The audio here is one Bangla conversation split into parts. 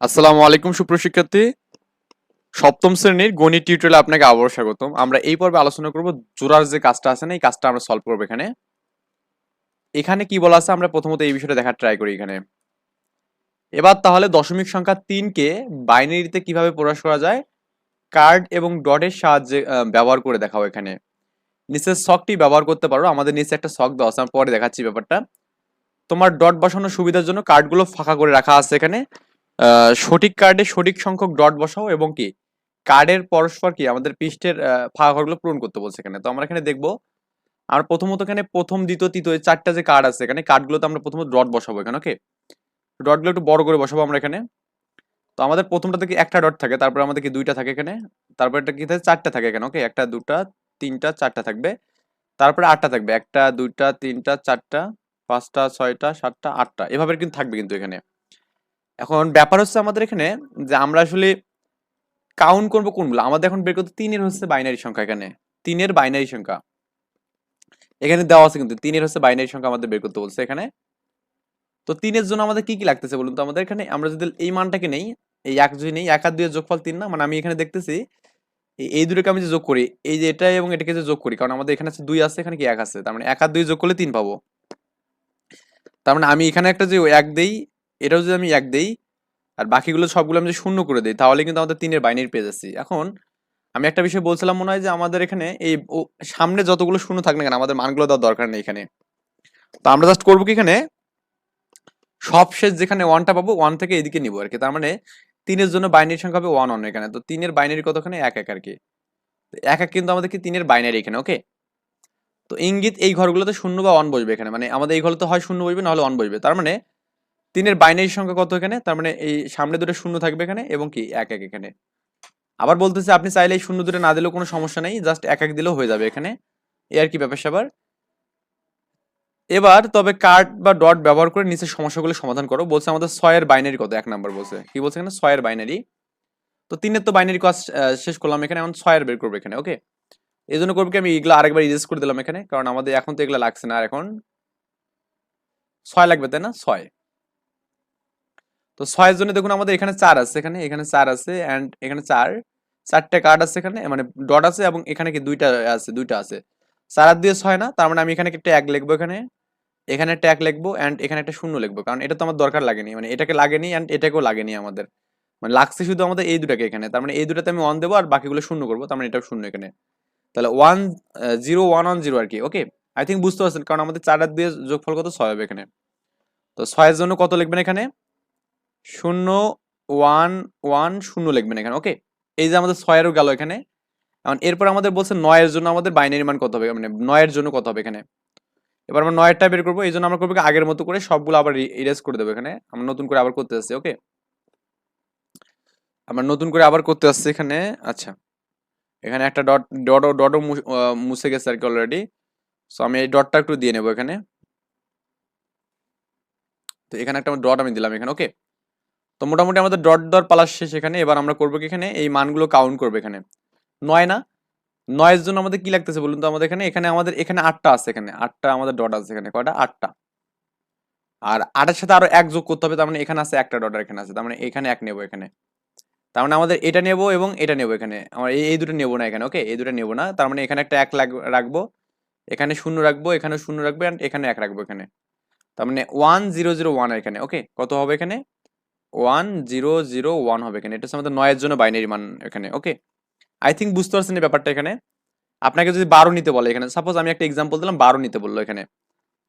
আসসালামু আলাইকুম সুপ্রশিক্ষার্থী সপ্তম শ্রেণির গণিত টিউটোরিয়ালে আপনাকে আবারও স্বাগতম। আমরা এই পর্বে আলোচনা করব জোড়ার যে কাজটা আছে না, এই কাজটা আমরা সলভ করব এখানে। এখানে কি বলা আছে, আমরা প্রথমত এই বিষয়টা দেখার ট্রাই করি এখানে। এবার তাহলে দশমিক সংখ্যা তিনকে বাইনারিতে কীভাবে প্রকাশ করা যায়? কার্ড এবং ডটের সাহায্যে ব্যবহার করে দেখাও এখানে। নিচের শকটি ব্যবহার করতে পারো। আমাদের নিচে একটা শক দেওয়া আছে পরে দেখাচ্ছি ব্যাপারটা। তোমার ডট বসানোর সুবিধার জন্য কার্ডগুলো ফাঁকা করে রাখা আছে এখানে। সঠিক কার্ডে সঠিক সংখ্যক ডট বসাও এবং কি কার্ডের পরস্পর কি আমাদের পৃষ্ঠের আহ, ফাঁকা ঘরগুলো পূরণ করতে বলছে এখানে। তো আমরা এখানে দেখব আমরা প্রথমত এখানে প্রথম দ্বিতীয় তৃতীয় চারটা যে কার্ড আছে এখানে কার্ডগুলোতে আমরা প্রথমত ডট বসাবো এখানে ওকে ডটগুলো একটু বড় করে বসাবো আমরা এখানে। তো আমাদের প্রথমটা থেকে একটা ডট থাকে তারপরে আমাদের কি দুইটা থাকে এখানে তারপরে একটা কি থাকে চারটা থাকে এখানে ওকে একটা দুটা তিনটা চারটা থাকবে। তারপরে আটটা থাকবে একটা দুইটা তিনটা চারটা পাঁচটা ছয়টা সাতটা আটটা এভাবে কিন্তু থাকবে কিন্তু এখানে। এখন ব্যাপার হচ্ছে আমাদের এখানে যে আমরা আসলে কাউন্ট করব কোনগুলো? আমাদের এখন বের করতে তিনের হচ্ছে বাইনারি সংখ্যা এখানে। তিনের বাইনারি সংখ্যা। এখানে দেওয়া আছে কিন্তু তিনের হচ্ছে বাইনারি সংখ্যা আমাদের বের করতে বলছে এখানে। তো তিনের জন্য আমাদের কি কি লাগতেছে বলুন তো আমাদের এখানে? আমরা যদি এই মানটাকে নেই, এই এক যদি নেই, এক আর দুইয়ের যোগফল তিন না? মানে আমি এখানে দেখতেছি, এই- এই দুটোকে আমি যে যোগ করি, এই যে এটা এবং এটাকে যে যোগ করি, কারণ আমাদের এখানে আছে দুই আছে, এখানে কি এক আছে? তার মানে এক আর দুই যোগ করলে তিন পাবো। তার মানে আমি এখানে একটা যে এক দেই এটাও যদি আমি এক দেই, আর বাকিগুলো সবগুলো আমি যদি শূন্য করে দিই, তাহলে কিন্তু আমাদের তিনের বাইনারি পেয়ে যাচ্ছি। এখন আমি একটা বিষয় বলছিলাম মনে হয় যে আমাদের এখানে এই সামনে যতগুলো শূন্য থাক না কেন, আমাদের মানগুলো দেওয়ার দরকার নেই এখানে। তো আমরা জাস্ট করব কি এখানে? সব শেষ যেখানে ওয়ানটা পাবো ওয়ান থেকে এদিকে নিবো আর কি তার মানে তিনের জন্য বাইনারি সংখ্যা হবে ওয়ান ওয়ান এখানে। তো তিনের বাইনারি কতখানে? এক এক আর কি এক এক কিন্তু আমাদের কি তিনের বাইনারি এখানে ওকে তো ইঙ্গিত এই ঘরগুলোতে শূন্য বা ওয়ান বসবে এখানে। মানে আমাদের এই ঘরে তো হয় শূন্য বসবে নাহলে ওয়ান বসবে। তার মানে তিনের বাইনারি সংখ্যা কত এখানে? তার মানে এই সামনে দুটো শূন্য থাকবে এখানে এবং কি? এক এক এখানে। আবার বলতেছে, আপনি চাইলে এই শূন্য দুটো না দিলেও কোনো সমস্যা নেই জাস্ট এক এক দিলেও হয়ে যাবে এখানে। এ আর কি ব্যাপার স্যাপার। এবার তবে কার্ড বা ডট ব্যবহার করে নিচের সমস্যাগুলো সমাধান করো। বলছে আমাদের ছয়ের বাইনারি কত? এক নাম্বার বলছে। কি বলছে এখানে? ছয়ের বাইনারি তো তিনের তো বাইনারি কাজ শেষ করলাম এখানে, এখন ছয়ের বের করব এখানে ওকে এই জন্য করব কি? আমি এগুলো আরেকবার ইরেজ করে দিলাম এখানে, কারণ আমাদের এখন তো এগুলো লাগছে না, আর এখন ছয় লাগবে, তাই না? ছয়। তো ছয়ের জন্য দেখুন আমাদের এখানে চার আছে, এখানে এখানে চার আছে অ্যান্ড এখানে চার। চারটে কার্ড আছে এখানে মানে ডট আছে এবং এখানে কি দুইটা আছে দুইটা আছে। চার আর দিয়ে ছয় না, তার মানে আমি এখানে একটা এক লিখব এখানে এখানে একটা এক লিখব অ্যান্ড এখানে একটা শূন্য লিখব, কারণ এটা তো আমার দরকার লাগেনি মানে এটাকে লাগেনি অ্যান্ড এটাকেও লাগেনি আমাদের। মানে লাগছে শুধু আমাদের এই দুটাকে এখানে, তার মানে এই দুটাতে আমি ওয়ান দেবো আর বাকিগুলো শূন্য করব, তার মানে এটাও শূন্য এখানে। তাহলে one zero one one zero আর কি ওকে আই থিঙ্ক বুঝতে পারছেন, কারণ আমাদের চার আর দিয়ে যোগফল কত? ছয় হবে এখানে। তো ছয়ের জন্য কত লিখবেন এখানে? শূন্য ওয়ান ওয়ান শূন্য লিখবেন এখানে ওকে এই যে আমাদের ছয়েরও গেল এখানে। এখন এরপর আমাদের বলছে নয়ের জন্য আমাদের বাইনারি মান কত হবে? মানে নয়ের জন্য কত হবে এখানে? এবার আমরা নয়েরটা বের করব, এই জন্য আমরা করব আগের মতো করে সবগুলো আবার ইরেজ করে দেবো এখানে। আমরা নতুন করে আবার করতে আসছি ওকে আমরা নতুন করে আবার করতে আসছি এখানে আচ্ছা। এখানে একটা ডট ডটও ডটও মুছে গেছে আর কি অলরেডি সো আমি এই ডটটা একটু দিয়ে নেব এখানে। তো এখানে একটা ডট আমি দিলাম এখানে ওকে তো মোটামুটি আমাদের ডট দর পালা শেষ এখানে, এবার আমরা করব কি এখানে? এই মানগুলো কাউন্ট করব এখানে। নয় না? নয়ের জন্য আমাদের কি লাগতেছে বলুন তো আমাদের এখানে? এখানে আমাদের, এখানে আটটা আছে এখানে। আটটা আমাদের ডট আছে এখানে, কয়টা? আটটা। আর আটের সাথে আরও এক যোগ করতে হবে, তার মানে এখানে আছে একটা ডট এখানে আছে, তার মানে এখানে এক নেব এখানে। তার মানে আমাদের এটা নেব এবং এটা নেব এখানে। আমার এই দুটো নেব না এখানে ওকে এই দুটো নেব না, তার মানে এখানে একটা এক রাখব। এখানে শূন্য রাখব, এখানে শূন্য রাখব, and এখানে এক রাখব এখানে। তার মানে ওয়ান জিরো জিরো ওয়ান এখানে ওকে কত হবে এখানে? ওয়ান জিরো জিরো ওয়ান হবে এখানে। এটা হচ্ছে আমাদের নয়ের জন্য বাইনারি মান এখানে ওকে আই থিঙ্ক বুঝতে পারছেন এই ব্যাপারটা এখানে? আপনাকে যদি বারো নিতে বলে এখানে সাপোজ আমি একটা এক্সাম্পল দিলাম, বারো নিতে বলল এখানে।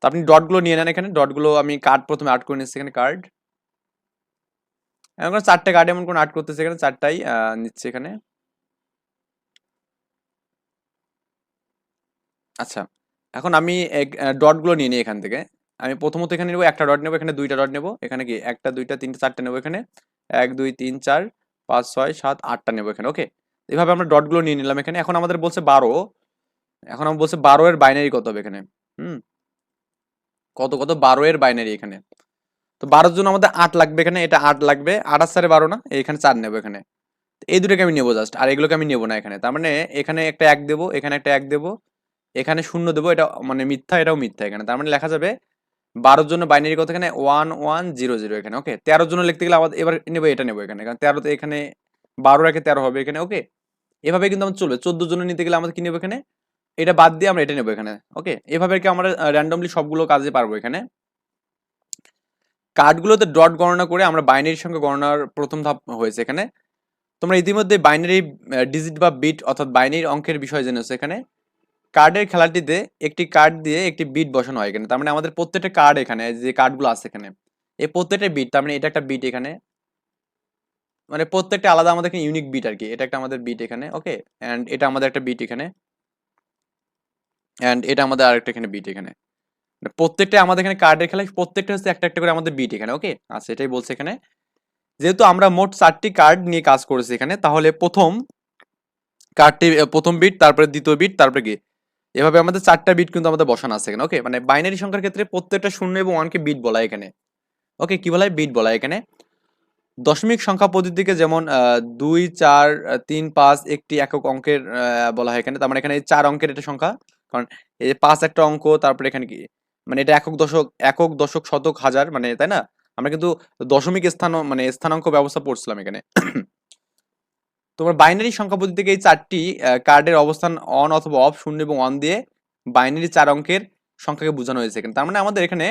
তো আপনি ডটগুলো নিয়ে নেন এখানে ডটগুলো আমি কার্ড প্রথমে আর্ট করে নিচ্ছি এখানে কার্ড এখন চারটে কার্ড এমন কোনো আর্ট করতেছে এখানে, চারটাই নিচ্ছে এখানে। আচ্ছা এখন আমি ডটগুলো নিয়ে নিই এখান থেকে। আমি প্রথমত এখানে নেব একটা ডট নেব, এখানে দুইটা ডট নেব, এখানে কি একটা, দুইটা, তিনটা, চারটে নেব এখানে, এক, দুই, তিন, চার, পাঁচ, ছয়, সাত, আটটা নেব এখানে ওকে এভাবে আমরা ডটগুলো নিয়ে নিলাম এখানে, এখন আমাদের বলছে বারো, এখন আমার বলছে বারো এর বাইনারি কত হবে এখানে, হুম? কত কত? বারো এর বাইনারি এখানে, তো বারোর জন্য আমাদের আট লাগবে এখানে, এটা আট লাগবে আর চারে বারো না এখানে চার নেব এখানে এই দুটোকে আমি নেব জাস্ট আর এগুলোকে আমি নেব না এখানে, তার মানে এখানে একটা এক দেবো, এখানে একটা এক দেবো, এখানে শূন্য দেবো, এটা মানে মিথ্যা, এটাও মিথ্যা এখানে, তার মানে লেখা যাবে বারোর জন্য বাইনারি কত এখানে? ওয়ান ওয়ান জিরো জিরো এখানে ওকে তেরো জন্য লিখতে গেলে আমাদের, এবার নেব, এটা নেব এখানে, কারণ তেরোতে এখানে, বারো রেখে তেরো হবে এখানে ওকে এভাবে কিন্তু আমার চলবে চোদ্দোর জন্য নিতে গেলে আমাদের কি নেব এখানে? এটা বাদ দিয়ে আমরা এটা নেব এখানে ওকে এভাবে কি আমরা র্যান্ডমলি সবগুলো কাজে পারব এখানে। কার্ডগুলোতে ডট গণনা করে আমরা বাইনারির সঙ্গে গণনার প্রথম ধাপ হয়েছে এখানে। তোমরা ইতিমধ্যে বাইনারি ডিজিট বা বিট অর্থাৎ বাইনারি অঙ্কের বিষয় জেনেছো এখানে। কার্ডের খেলাটিতে একটি কার্ড দিয়ে একটি বিট বসানো হয় এখানে। তার মানে আমাদের প্রত্যেকটা কার্ড এখানে যে কার্ডগুলো আছে এখানে, এই প্রত্যেকটা বিট তার মানে এটা একটা বিট এখানে। মানে প্রত্যেকটা আলাদা আমাদের ইউনিক বিট আর কি এটা একটা আমাদের বিট এখানে ওকে অ্যান্ড এটা আমাদের একটা বিট এখানে। অ্যান্ড এটা আমাদের আরেকটা এখানে বিট এখানে। মানে প্রত্যেকটা আমাদের এখানে কার্ডের খেলায় প্রত্যেকটা হচ্ছে একটা একটা করে আমাদের বিট এখানে ওকে আচ্ছা এটাই বলছে এখানে। যেহেতু আমরা মোট চারটি কার্ড নিয়ে কাজ করেছি এখানে, তাহলে প্রথম কার্ডটি প্রথম বিট তারপরে দ্বিতীয় বিট তারপরে কি? এভাবে আমাদের চারটা বিট কিন্তু আমাদের বসানো আছে এখানে ওকে মানে বাইনারি সংখ্যার ক্ষেত্রে প্রত্যেকটা শূন্য এবং ওয়ানকে বিট বলা এখানে ওকে কি বলা হয়? বিট বলা এখানে। দশমিক সংখ্যা পদ্ধতিকে যেমন দুই, চার তিন, পাঁচ, একটি একক অঙ্কের বলা হয় এখানে, তার মানে এখানে চার অঙ্কের এটা সংখ্যা, কারণ এই পাঁচ একটা অঙ্ক, তারপরে এখানে কি মানে এটা একক দশক একক দশক শতক হাজার মানে তাই না? আমরা কিন্তু দশমিক স্থান মানে স্থানাঙ্ক ব্যবস্থা পড়ছিলাম এখানে। তোমার বাইনারি সংখ্যা পদ্ধতি থেকে এই চারটি কার্ডের অবস্থান অন অথবা অফ শূন্য এবং অন দিয়ে বাইনারি চার অঙ্কের সংখ্যাকে বোঝানো হয়েছে এখানে। তার মানে আমাদের এখানে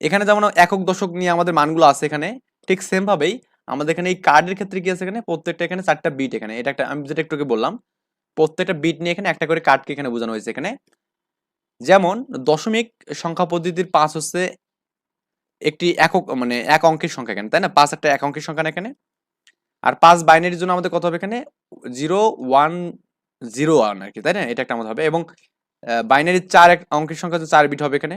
এখানে যেমন একক দশক নিয়ে আমাদের মানগুলো আছে এখানে, ঠিক সেম ভাবেই আমাদের এখানে এই কার্ডের ক্ষেত্রে কি আছে এখানে? প্রত্যেকটা এখানে চারটা বিট এখানে। এটা একটা, আমি যেটা একটুকে বললাম, প্রত্যেকটা বিট নিয়ে এখানে একটা করে কার্ডকে এখানে বোঝানো হয়েছে এখানে। যেমন দশমিক সংখ্যা পদ্ধতির পাঁচ হচ্ছে একটি একক মানে এক অঙ্কের সংখ্যা এখানে, তাই না? পাঁচ একটা এক অঙ্কের সংখ্যা এখানে। আর পাঁচ বাইনারির জন্য আমাদের কত হবে এখানে? জিরো, ওয়ান জিরো ওয়ান আর কি, তাই না? এটা একটা আমাদের হবে এবং বাইনারির চার এক অঙ্কের সংখ্যা হচ্ছে চার বিট হবে এখানে।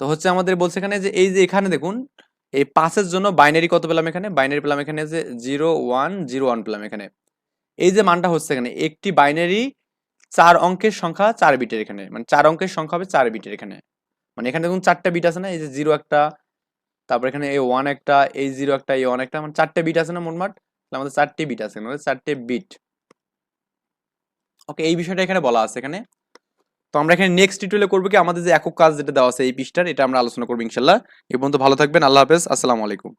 তো হচ্ছে আমাদের বলছে এখানে যে এই যে এখানে দেখুন, এই পাঁচের জন্য বাইনারি কত পেলাম এখানে? বাইনারি পেলাম এখানে যে জিরো, ওয়ান জিরো ওয়ান পেলাম এখানে। এই যে মানটা হচ্ছে এখানে, একটি বাইনারি চার অঙ্কের সংখ্যা চার বিটের এখানে মানে চার অঙ্কের সংখ্যা হবে চার বিটের এখানে। মানে এখানে দেখুন চারটা বিট আছে না? এই যে জিরো একটা তারপর এখানে এ ওয়ান একটা এ জিরো একটা এ ওয়ান একটা মানে চারটে বিট আছে না মোটমাট আমাদের চারটে বিট আছে মানে চারটে বিট ওকে এই বিষয়টা এখানে বলা আছে এখানে। তো আমরা এখানে নেক্সট টিউটোরিয়ালে করব কি, আমাদের যে একক কাজ যেটা দেওয়া আছে এই পৃষ্ঠার এটা আমরা আলোচনা করব ইনশাল্লাহ। এ পর্যন্ত ভালো থাকবেন, আল্লাহ হাফেজ, আসসালামু আলাইকুম।